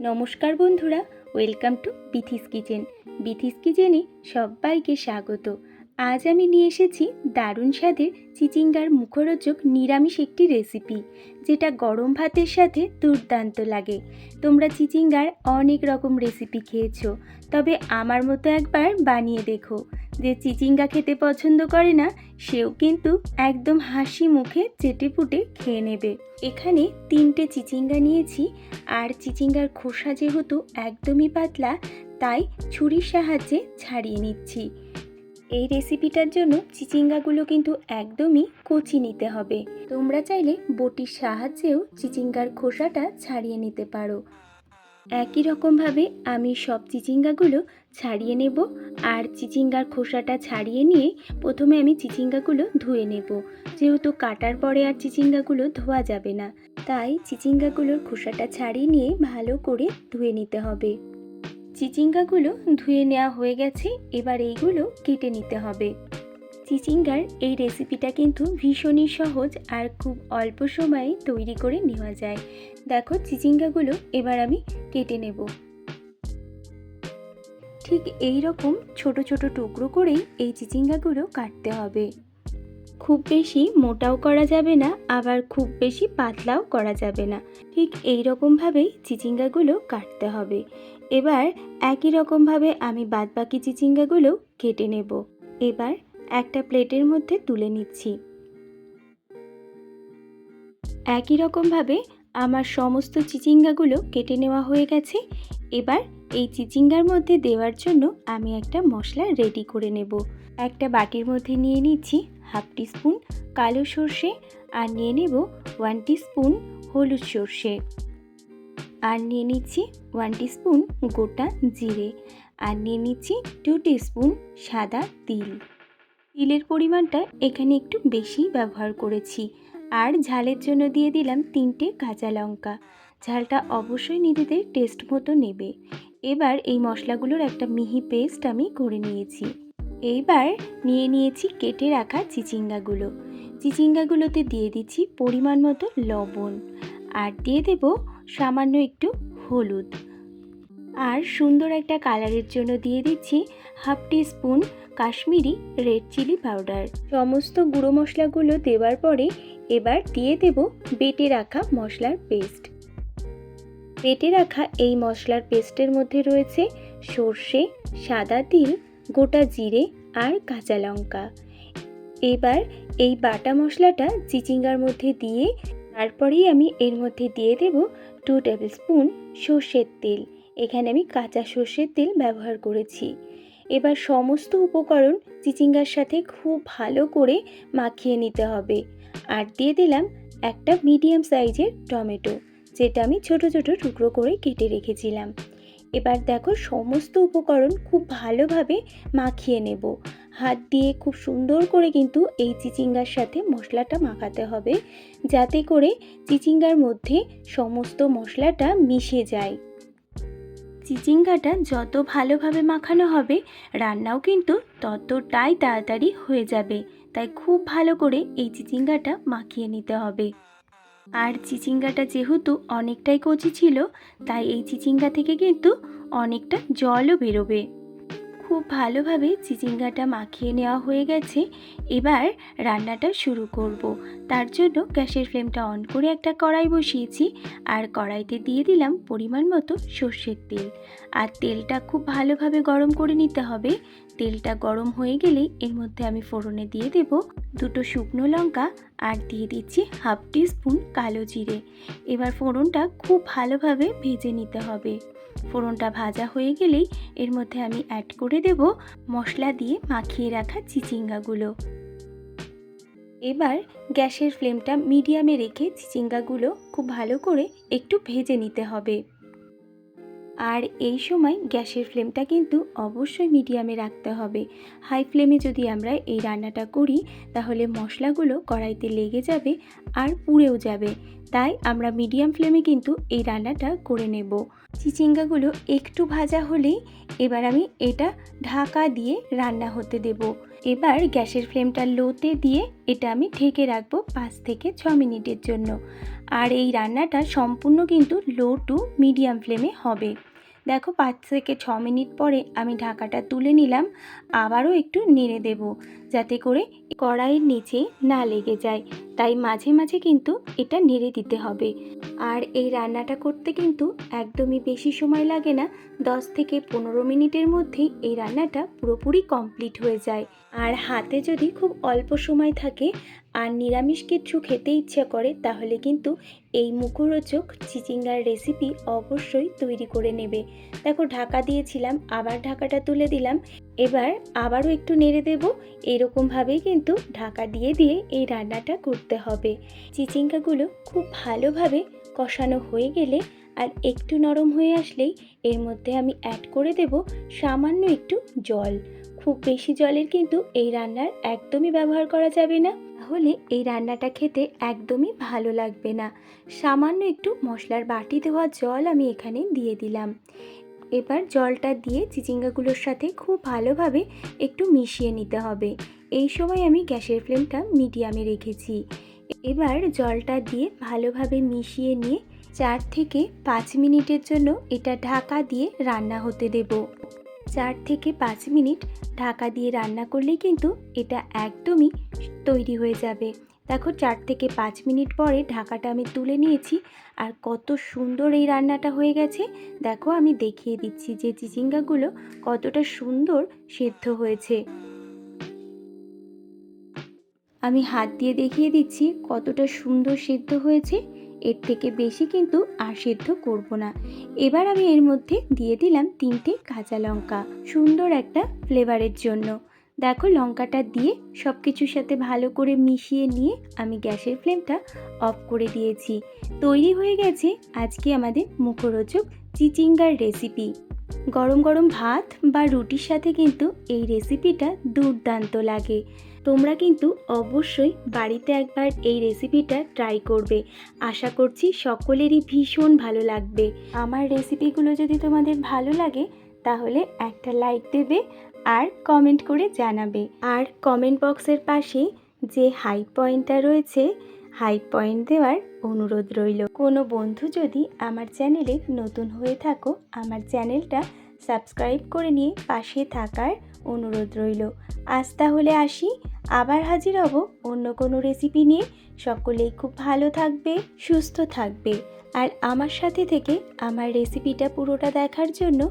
নমস্কার বন্ধুরা welcome to Bithi's kitchen. Bithi's কিচেনে সবাইকে স্বাগত। আজ আমি নিয়ে এসেছি দারুণ স্বাদের চিচিঙ্গার মুখরোচক নিরামিষ একটি রেসিপি, যেটা গরম ভাতের সাথে দুর্দান্ত লাগে। তোমরা চিচিঙ্গার অনেক রকম রেসিপি খেয়েছো, তবে আমার মতো একবার বানিয়ে দেখো। যে চিচিঙ্গা খেতে পছন্দ করে না, সেও কিন্তু একদম হাসি মুখে চেটে পুটে খেয়ে নেবে। এখানে তিনটে চিচিঙ্গা নিয়েছি, আর চিচিঙ্গার খোসা যেহেতু একদমই পাতলা, তাই ছুরির সাহায্যে ছাড়িয়ে নিচ্ছি। এই রেসিপিটার জন্য চিচিঙ্গাগুলো কিন্তু একদমই কচি নিতে হবে। তোমরা চাইলে বটির সাহায্যেও চিচিঙ্গার খোসাটা ছাড়িয়ে নিতে পারো। একই রকমভাবে আমি সব চিচিঙ্গাগুলো ছাড়িয়ে নেব আর চিচিঙ্গার খোসাটা ছাড়িয়ে নিয়ে প্রথমে আমি চিচিঙ্গাগুলো ধুয়ে নেব। যেহেতু কাটার পরে আর চিচিঙ্গাগুলো ধোয়া যাবে না, তাই চিচিঙ্গাগুলোর খোসাটা ছাড়িয়ে নিয়ে ভালো করে ধুয়ে নিতে হবে। চিচিঙ্গাগুলো ধুয়ে নেওয়া হয়ে গেছে, এবার এইগুলো কেটে নিতে হবে। চিচিঙ্গার এই রেসিপিটা কিন্তু ভীষণই সহজ আর খুব অল্প সময়ে তৈরি করে নেওয়া যায়। দেখো চিচিঙ্গাগুলো এবার আমি কেটে নেব। ঠিক এই রকম ছোট ছোট টুকরো করেই এই চিচিঙ্গাগুলো কাটতে হবে। খুব বেশি মোটাও করা যাবে না, আবার খুব বেশি পাতলাও করা যাবে না। ঠিক এই রকমভাবেই চিচিঙ্গাগুলো কাটতে হবে। এবার একই রকমভাবে আমি বাদবাকি চিচিঙ্গাগুলো কেটে নেব। এবার একটা প্লেটের মধ্যে তুলে নিচ্ছি। একই রকমভাবে আমার সমস্ত চিচিঙ্গাগুলো কেটে নেওয়া হয়ে গেছে। এবার এই চিচিঙ্গার মধ্যে দেওয়ার জন্য আমি একটা মশলা রেডি করে নেব। একটা বাটির মধ্যে নিয়ে নিচ্ছি হাফ টিস্পুন কালো সর্ষে আর নিয়ে নেব ওয়ান স্পুন হলুদ সর্ষে। আর নিয়ে নিচ্ছি ওয়ান স্পুন গোটা জিরে আর নিয়ে নিচ্ছি টু স্পুন সাদা তিল। তিলের পরিমাণটা এখানে একটু বেশি ব্যবহার করেছি। আর ঝালের জন্য দিয়ে দিলাম তিনটে কাঁচা লঙ্কা। ঝালটা অবশ্যই নিজেদের টেস্ট মতো নেবে। এবার এই মশলাগুলোর একটা মিহি পেস্ট আমি করে নিয়েছি। এইবার নিয়ে নিয়েছি কেটে রাখা চিচিঙ্গাগুলো। চিচিঙ্গাগুলোতে দিয়ে দিচ্ছি পরিমাণ মতো লবণ। আর দিয়ে দেব সামান্য একটু হলুদ। আর সুন্দর একটা কালারের জন্য দিয়ে দিচ্ছি half teaspoon Kashmiri red chilli powder. সমস্ত গুঁড়ো মশলাগুলো দেওয়ার পরে এবার দিয়ে দেব বেটে রাখা মশলার পেস্ট। বেটে রাখা এই মশলার পেস্টের মধ্যে রয়েছে সর্ষে, সাদা তিল, গোটা জিরে আর কাঁচা লঙ্কা। এবার এই বাটা মশলাটা চিচিঙ্গার মধ্যে দিয়ে তারপরেই আমি এর মধ্যে দিয়ে দেব টু টেবিল স্পুন সর্ষের তেল। এখানে আমি কাঁচা সর্ষের তেল ব্যবহার করেছি। এবার সমস্ত উপকরণ চিচিঙ্গার সাথে খুব ভালো করে মাখিয়ে নিতে হবে। আর দিয়ে দিলাম একটা মিডিয়াম সাইজের টমেটো, যেটা আমি ছোট ছোট টুকরো করে কেটে রেখেছিলাম। এবার দেখো সমস্ত উপকরণ খুব ভালোভাবে মাখিয়ে নেব। হাত দিয়ে খুব সুন্দর করে কিন্তু এই চিচিঙ্গার সাথে মশলাটা মাখাতে হবে, যাতে করে চিচিঙ্গার মধ্যে সমস্ত মশলাটা মিশে যায়। চিচিঙ্গাটা যত ভালোভাবে মাখানো হবে, রান্নাও কিন্তু ততটাই তাড়াতাড়ি হয়ে যাবে। তাই খুব ভালো করে এই চিচিঙ্গাটা মাখিয়ে নিতে হবে। আর চিচিঙ্গাটা যেহেতু অনেকটাই কচি ছিল, তাই এই চিচিঙ্গা থেকে কিন্তু অনেকটা জলও বেরোবে। খুব ভালোভাবে চিচিঙ্গাটা মাখিয়ে নেওয়া হয়ে গেছে। এবার রান্নাটা শুরু করব। তার জন্য গ্যাসের ফ্লেমটা অন করে একটা কড়াই বসিয়েছি। আর কড়াইতে দিয়ে দিলাম পরিমাণ মতো সর্ষের তেল। আর তেলটা খুব ভালোভাবে গরম করে নিতে হবে। তেলটা গরম হয়ে গেলেই এর মধ্যে আমি ফোড়নে দিয়ে দেব দুটো শুকনো লঙ্কা আর দিয়ে দিচ্ছি হাফ টি স্পুন কালো জিরে। এবার ফোড়নটা খুব ভালোভাবে ভেজে নিতে হবে। ফোড়নটা ভাজা হয়ে গেলেই এর মধ্যে আমি অ্যাড করে দেব মশলা দিয়ে মাখিয়ে রাখা চিচিঙ্গাগুলো। এবার গ্যাসের ফ্লেমটা মিডিয়ামে রেখে চিচিঙ্গাগুলো খুব ভালো করে একটু ভেজে নিতে হবে। আর এই সময় গ্যাসের ফ্লেমটা কিন্তু অবশ্যই মিডিয়ামে রাখতে হবে। হাই ফ্লেমে যদি আমরা এই রান্নাটা করি, তাহলে মশলাগুলো কড়াইতে লেগে যাবে আর পুড়েও যাবে। তাই আমরা মিডিয়াম ফ্লেমে কিন্তু এই রান্নাটা করে নেব। চিচিঙ্গাগুলো একটু ভাজা হলেই এবার আমি এটা ঢাকা দিয়ে রান্না হতে দেব। এবার গ্যাসের ফ্লেমটা লোতে দিয়ে এটা আমি ঢেকে রাখব পাঁচ থেকে ছ মিনিটের জন্য। আর এই রান্নাটা সম্পূর্ণ কিন্তু লো টু মিডিয়াম ফ্লেমে হবে। দেখো পাঁচ থেকে ছ মিনিট পরে আমি ঢাকাটা তুলে নিলাম আবারও একটু নেড়ে দেব। যাতে করে কড়াইয়ের নিচে না লেগে যায়। তাই মাঝে মাঝে কিন্তু এটা নেড়ে দিতে হবে। আর এই রান্নাটা করতে কিন্তু একদমই বেশি সময় লাগে না। দশ থেকে পনেরো মিনিটের মধ্যেই এই রান্নাটা পুরোপুরি কমপ্লিট হয়ে যায়। আর হাতে যদি খুব অল্প সময় থাকে আর নিরামিষ কিছু খেতে ইচ্ছা করে, তাহলে কিন্তু এই মুখরোচক চিচিঙ্গার রেসিপি অবশ্যই তৈরি করে নেবে। দেখো, ঢাকা দিয়েছিলাম, আবার ঢাকাটা তুলে দিলাম। এবার আবারও একটু নেড়ে দেব। এরকমভাবেই কিন্তু ঢাকা দিয়ে দিয়ে এই রান্নাটা করতে হবে। চিচিঙ্গাগুলো খুব ভালোভাবে কষানো হয়ে গেলে আর একটু নরম হয়ে আসলেই এর মধ্যে আমি অ্যাড করে দেব সামান্য একটু জল। খুব বেশি জলের কিন্তু এই রান্নার একদমই ব্যবহার করা যাবে না। তাহলে এই রান্নাটা খেতে একদমই ভালো লাগবে না। সামান্য একটু মশলার বাটি দেওয়া জল আমি এখানে দিয়ে দিলাম। এবার জলটা দিয়ে চিচিঙ্গাগুলোর সাথে খুব ভালোভাবে একটু মিশিয়ে নিতে হবে। এই সময় আমি গ্যাসের ফ্লেমটা মিডিয়ামে রেখেছি। এবার জলটা দিয়ে ভালোভাবে মিশিয়ে নিয়ে চার থেকে পাঁচ মিনিটের জন্য এটা ঢাকা দিয়ে রান্না হতে দেব। চার থেকে পাঁচ মিনিট ঢাকা দিয়ে রান্না করলেই কিন্তু এটা একদমই তৈরি হয়ে যাবে। দেখো চার থেকে পাঁচ মিনিট পরে ঢাকাটা আমি তুলে নিয়েছি আর কত সুন্দর এই রান্নাটা হয়ে গেছে। দেখো আমি দেখিয়ে দিচ্ছি যে চিচিঙ্গাগুলো কতটা সুন্দর সেদ্ধ হয়েছে। আমি হাত দিয়ে দেখিয়ে দিচ্ছি কতটা সুন্দর সেদ্ধ হয়েছে। এর থেকে বেশি কিন্তু আর সেদ্ধ করব না। এবার আমি এর মধ্যে দিয়ে দিলাম তিনটে কাঁচা লঙ্কা। সুন্দর একটা ফ্লেভারের জন্য। দেখো লঙ্কাটা দিয়ে সব কিছুর সাথে ভালো করে মিশিয়ে নিয়ে আমি গ্যাসের ফ্লেমটা অফ করে দিয়েছি। তৈরি হয়ে গেছে আজকে আমাদের মুখরোচক চিচিঙ্গার রেসিপি। গরম গরম ভাত বা রুটির সাথে কিন্তু এই রেসিপিটা দুর্দান্ত লাগে। তোমরা কিন্তু অবশ্যই বাড়িতে একবার এই রেসিপিটা ট্রাই করবে। আশা করছি সকলেরই ভীষণ ভালো লাগবে। আমার রেসিপিগুলো যদি তোমাদের ভালো লাগে তাহলে একটা লাইক দেবে আর কমেন্ট করে জানাবে। আর কমেন্ট বক্সের পাশে যে হাই পয়েন্টটা রয়েছে, হাই পয়েন্ট দেওয়ার অনুরোধ রইল। কোনো বন্ধু যদি আমার চ্যানেলে নতুন হয়ে থাকো, আমার চ্যানেলটা সাবস্ক্রাইব করে নিয়ে পাশে থাকার অনুরোধ রইল। আজ তাহলে আসি, আবার হাজির হব অন্য কোনো রেসিপি নিয়ে। সকলেই খুব ভালো থাকবে, সুস্থ থাকবে। আর আমার সাথে থেকে আমার রেসিপিটা পুরোটা দেখার জন্য